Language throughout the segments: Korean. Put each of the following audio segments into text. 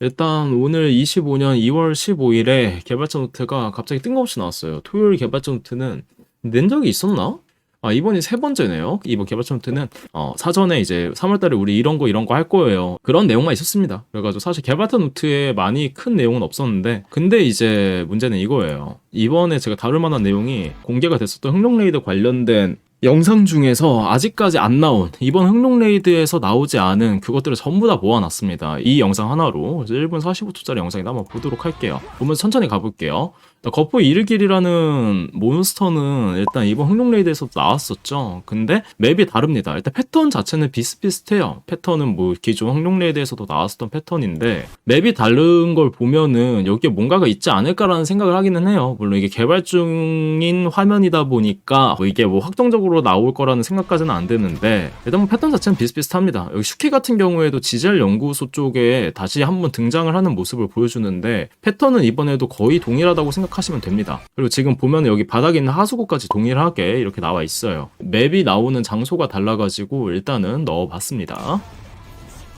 일단 오늘 25년 2월 15일에 개발자 노트가 갑자기 뜬금없이 나왔어요. 토요일 개발자 노트는 낸 적이 있었나? 아, 이번이 세 번째네요. 이번 개발자 노트는 어, 사전에 이제 3월달에 우리 이런 거 이런 거 할 거예요. 그런 내용만 있었습니다. 그래가지고 사실 개발자 노트에 많이 큰 내용은 없었는데, 근데 이제 문제는 이거예요. 이번에 제가 다룰 만한 내용이 공개가 됐었던 흥룡레이드 관련된 영상 중에서 아직까지 안 나온 이번 흥룡 레이드에서 나오지 않은 그것들을 전부 다 모아놨습니다. 이 영상 하나로 1분 45초짜리 영상이다 한번 보도록 할게요. 보면서 천천히 가볼게요. 거포 이르길이라는 몬스터는 일단 이번 흥룡 레이드에서 나왔었죠. 근데 맵이 다릅니다. 일단 패턴 자체는 비슷비슷해요. 패턴은 뭐 기존 흥룡 레이드에서도 나왔었던 패턴인데 맵이 다른 걸 보면은 여기에 뭔가가 있지 않을까라는 생각을 하기는 해요. 물론 이게 개발 중인 화면이다 보니까 뭐 이게 뭐 확정적으로 나올 거라는 생각까지는 안 드는데 일단 뭐 패턴 자체는 비슷비슷합니다. 여기 슈키 같은 경우에도 지젤 연구소 쪽에 다시 한번 등장을 하는 모습을 보여주는데 패턴은 이번에도 거의 동일하다고 생각. 생각하시면 됩니다. 그리고 지금 보면 여기 바닥에 있는 하수구까지 동일하게 이렇게 나와 있어요. 맵이 나오는 장소가 달라가지고 일단은 넣어봤습니다.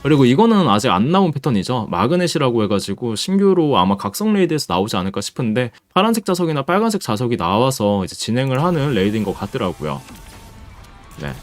그리고 이거는 아직 안 나온 패턴이죠. 마그넷이라고 해가지고 신규로 아마 각성 레이드에서 나오지 않을까 싶은데 파란색 자석이나 빨간색 자석이 나와서 이제 진행을 하는 레이드인 것 같더라고요. 네.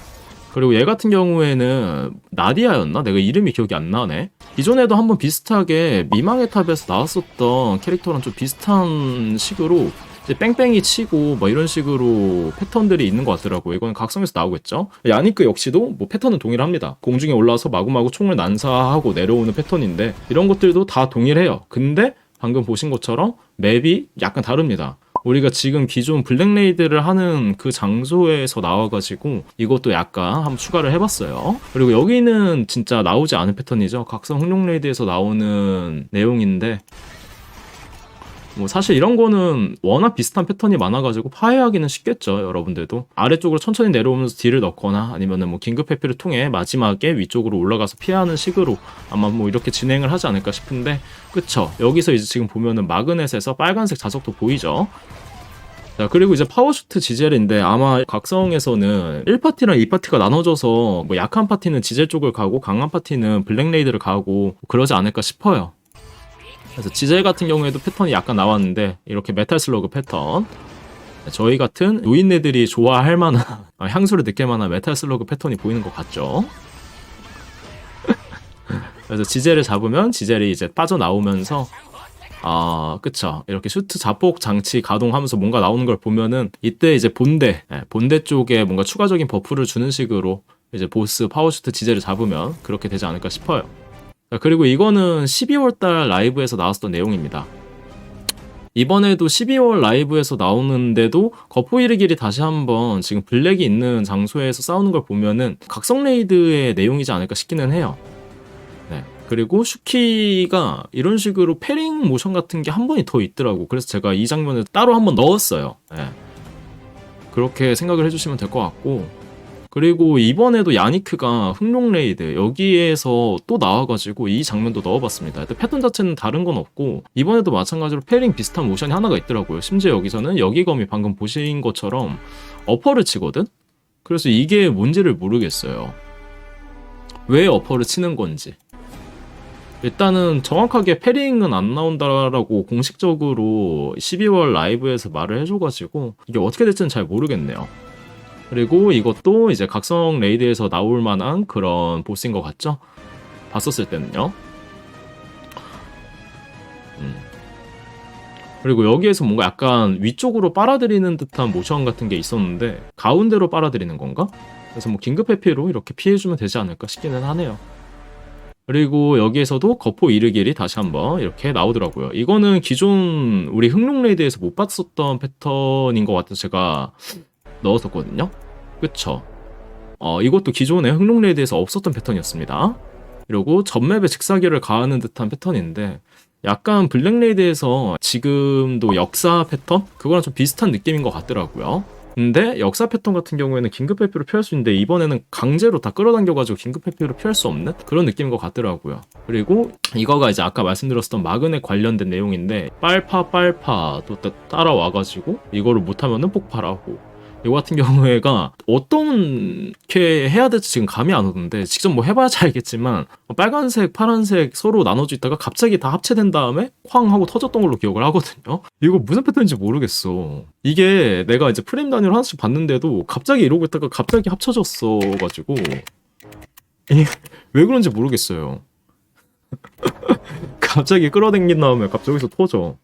그리고 얘 같은 경우에는 나디아였나? 내가 이름이 기억이 안 나네. 기존에도 한번 비슷하게 미망의 탑에서 나왔었던 캐릭터랑 좀 비슷한 식으로 뺑뺑이 치고 뭐 이런 식으로 패턴들이 있는 것 같더라고요. 이건 각성에서 나오겠죠. 야니크 역시도 뭐 패턴은 동일합니다. 공중에 올라와서 마구마구 총을 난사하고 내려오는 패턴인데 이런 것들도 다 동일해요. 근데 방금 보신 것처럼 맵이 약간 다릅니다. 우리가 지금 기존 블랙레이드를 하는 그 장소에서 나와가지고 이것도 약간 한번 추가를 해봤어요. 그리고 여기는 진짜 나오지 않은 패턴이죠. 각성 흥룡레이드에서 나오는 내용인데 뭐 사실 이런 거는 워낙 비슷한 패턴이 많아가지고 파해하기는 쉽겠죠 여러분들도. 아래쪽으로 천천히 내려오면서 딜을 넣거나 아니면은 뭐 긴급 회피를 통해 마지막에 위쪽으로 올라가서 피하는 식으로 아마 뭐 이렇게 진행을 하지 않을까 싶은데 그쵸? 여기서 이제 지금 보면은 마그넷에서 빨간색 자석도 보이죠? 자 그리고 이제 파워슈트 지젤인데 아마 각성에서는 1파티랑 2파티가 나눠져서 뭐 약한 파티는 지젤 쪽을 가고 강한 파티는 블랙레이드를 가고 그러지 않을까 싶어요 그래서 지젤 같은 경우에도 패턴이 약간 나왔는데 이렇게 메탈 슬러그 패턴 저희 같은 노인네들이 좋아할 만한 향수를 느낄 만한 메탈 슬러그 패턴이 보이는 것 같죠 그래서 지젤을 잡으면 지젤이 이제 빠져나오면서 아, 그쵸. 이렇게 슈트 자폭 장치 가동하면서 뭔가 나오는 걸 보면은 이때 이제 본대, 예, 본대 쪽에 뭔가 추가적인 버프를 주는 식으로 이제 보스 파워슈트 지젤을 잡으면 그렇게 되지 않을까 싶어요. 그리고 이거는 12월 달 라이브에서 나왔었던 내용입니다. 이번에도 12월 라이브에서 나오는데도 거포이르길이 다시 한번 지금 블랙이 있는 장소에서 싸우는 걸 보면은 각성 레이드의 내용이지 않을까 싶기는 해요. 네. 그리고 슈키가 이런 식으로 패링 모션 같은 게 한 번이 더 있더라고. 그래서 제가 이 장면을 따로 한 번 넣었어요. 네. 그렇게 생각을 해주시면 될 것 같고 그리고 이번에도 야니크가 흥룡 레이드 여기에서 또 나와가지고 이 장면도 넣어봤습니다. 패턴 자체는 다른 건 없고 이번에도 마찬가지로 패링 비슷한 모션이 하나가 있더라고요. 심지어 여기서는 여기검이 방금 보신 것처럼 어퍼를 치거든? 그래서 이게 뭔지를 모르겠어요. 왜 어퍼를 치는 건지. 일단은 정확하게 패링은 안 나온다라고 공식적으로 12월 라이브에서 말을 해줘가지고 이게 어떻게 될지는 잘 모르겠네요. 그리고 이것도 이제 각성 레이드에서 나올 만한 그런 보스인 것 같죠? 봤었을 때는요. 음. 그리고 여기에서 뭔가 약간 위쪽으로 빨아들이는 듯한 모션 같은 게 있었는데 가운데로 빨아들이는 건가? 그래서 뭐 긴급 회피로 이렇게 피해주면 되지 않을까 싶기는 하네요. 그리고 여기에서도 거포 이르길이 다시 한번 이렇게 나오더라고요. 이거는 기존 우리 흥룡 레이드에서 못 봤었던 패턴인 것 같아서 제가 넣었었거든요. 그쵸? 어, 이것도 기존의 흥룡레이드에서 없었던 패턴이었습니다. 그리고 전맵에 직사기를 가하는 듯한 패턴인데 약간 블랙 레이드에서 지금도 역사 패턴? 그거랑 좀 비슷한 느낌인 것 같더라고요. 근데 역사 패턴 같은 경우에는 긴급 회피로 피할 수 있는데 이번에는 강제로 다 끌어당겨가지고 긴급 회피로 피할 수 없는 그런 느낌인 것 같더라고요. 그리고 이거가 이제 아까 말씀드렸던 마그넷 관련된 내용인데 빨파 빨파 또 따라와가지고 이거를 못하면은 폭발하고 이거 같은 경우에가 어떻게 해야 될지 지금 감이 안 오는데 직접 뭐 해봐야지 알겠지만 빨간색, 파란색 서로 나눠져 있다가 갑자기 다 합체된 다음에 쾅 하고 터졌던 걸로 기억을 하거든요. 이거 무슨 패턴인지 모르겠어. 이게 내가 이제 프레임 단위로 하나씩 봤는데도 갑자기 이러고 있다가 갑자기 합쳐졌어 가지고 왜 그런지 모르겠어요. 갑자기 끌어당긴 다음에 갑자기 여기서 터져.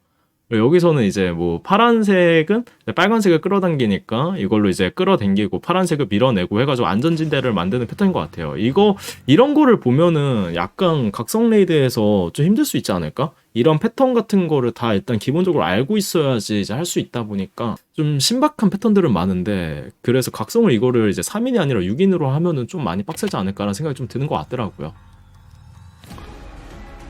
여기서는 이제 뭐 파란색은 빨간색을 끌어당기니까 이걸로 이제 끌어당기고 파란색을 밀어내고 해가지고 안전진대를 만드는 패턴인 것 같아요. 이거 이런 거를 보면은 약간 각성 레이드에서 좀 힘들 수 있지 않을까? 이런 패턴 같은 거를 다 일단 기본적으로 알고 있어야지 이제 할 수 있다 보니까 좀 신박한 패턴들은 많은데 그래서 각성을 이거를 이제 3인이 아니라 6인으로 하면은 좀 많이 빡세지 않을까라는 생각이 좀 드는 것 같더라고요.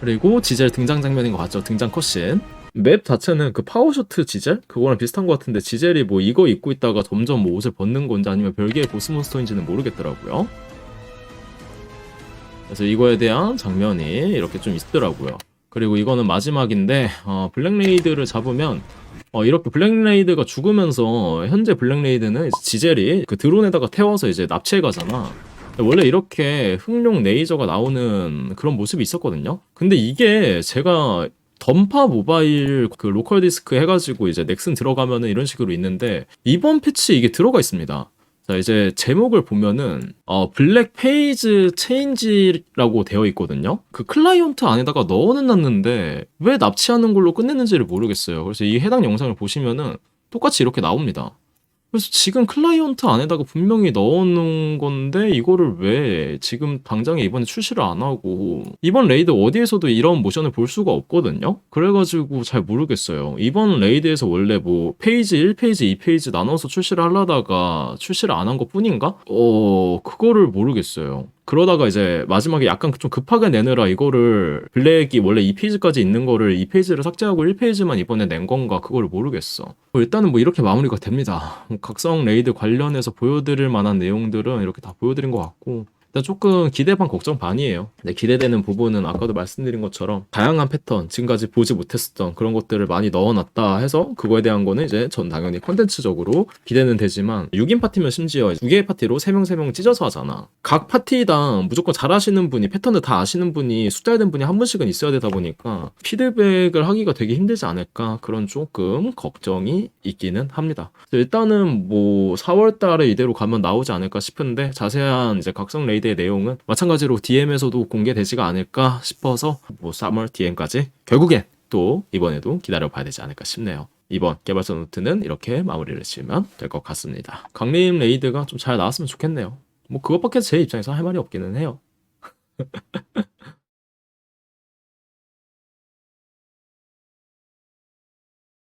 그리고 지젤 등장 장면인 것 같죠. 등장 컷신. 맵 자체는 그 파워쇼트 지젤? 그거랑 비슷한 것 같은데 지젤이 뭐 이거 입고 있다가 점점 뭐 옷을 벗는 건지 아니면 별개의 보스몬스터인지는 모르겠더라고요. 그래서 이거에 대한 장면이 이렇게 좀 있더라고요. 그리고 이거는 마지막인데 어, 블랙레이드를 잡으면 어, 이렇게 블랙레이드가 죽으면서 현재 블랙레이드는 지젤이 그 드론에다가 태워서 이제 납치해 가잖아. 원래 이렇게 흑룡 레이저가 나오는 그런 모습이 있었거든요. 근데 이게 제가 던파 모바일 그 로컬 디스크 해가지고 이제 넥슨 들어가면은 이런 식으로 있는데 이번 패치 이게 들어가 있습니다. 자 이제 제목을 보면은 어 블랙 페이지 체인지라고 되어 있거든요. 그 클라이언트 안에다가 넣어는 놨는데 왜 납치하는 걸로 끝냈는지를 모르겠어요. 그래서 이 해당 영상을 보시면은 똑같이 이렇게 나옵니다. 그래서 지금 클라이언트 안에다가 분명히 넣어놓은 건데 이거를 왜 지금 당장에 이번에 출시를 안 하고 이번 레이드 어디에서도 이런 모션을 볼 수가 없거든요. 그래가지고 잘 모르겠어요. 이번 레이드에서 원래 뭐 페이지 1페이지 2페이지 나눠서 출시를 하려다가 출시를 안 한 것 뿐인가? 어 그거를 모르겠어요. 그러다가 이제 마지막에 약간 좀 급하게 내느라 이거를 블랙이 원래 2페이지까지 있는 거를 2페이지를 삭제하고 1페이지만 이번에 낸 건가 그거를 모르겠어. 뭐 일단은 뭐 이렇게 마무리가 됩니다. 뭐 각성 레이드 관련해서 보여드릴 만한 내용들은 이렇게 다 보여드린 것 같고 일단 조금 기대 반 걱정 반이에요. 네, 기대되는 부분은 아까도 말씀드린 것처럼 다양한 패턴, 지금까지 보지 못했었던 그런 것들을 많이 넣어놨다 해서 그거에 대한 거는 이제 전 당연히 컨텐츠적으로 기대는 되지만 6인 파티면 심지어 2개의 파티로 3명 3명 찢어서 하잖아. 각 파티당 무조건 잘하시는 분이 패턴을 다 아시는 분이 숫자된 분이 한 분씩은 있어야 되다 보니까 피드백을 하기가 되게 힘들지 않을까 그런 조금 걱정이 있기는 합니다. 일단은 뭐 4월 달에 이대로 가면 나오지 않을까 싶은데 자세한 이제 각성 레이드 의 내용은 마찬가지로 DM에서도 공개되지가 않을까 싶어서 뭐 3월 DM까지 결국엔 또 이번에도 기다려 봐야 되지 않을까 싶네요. 이번 개발자 노트는 이렇게 마무리를 지으면 될 것 같습니다. 강림 레이드가 좀 잘 나왔으면 좋겠네요. 뭐 그것밖에 제 입장에서 할 말이 없기는 해요.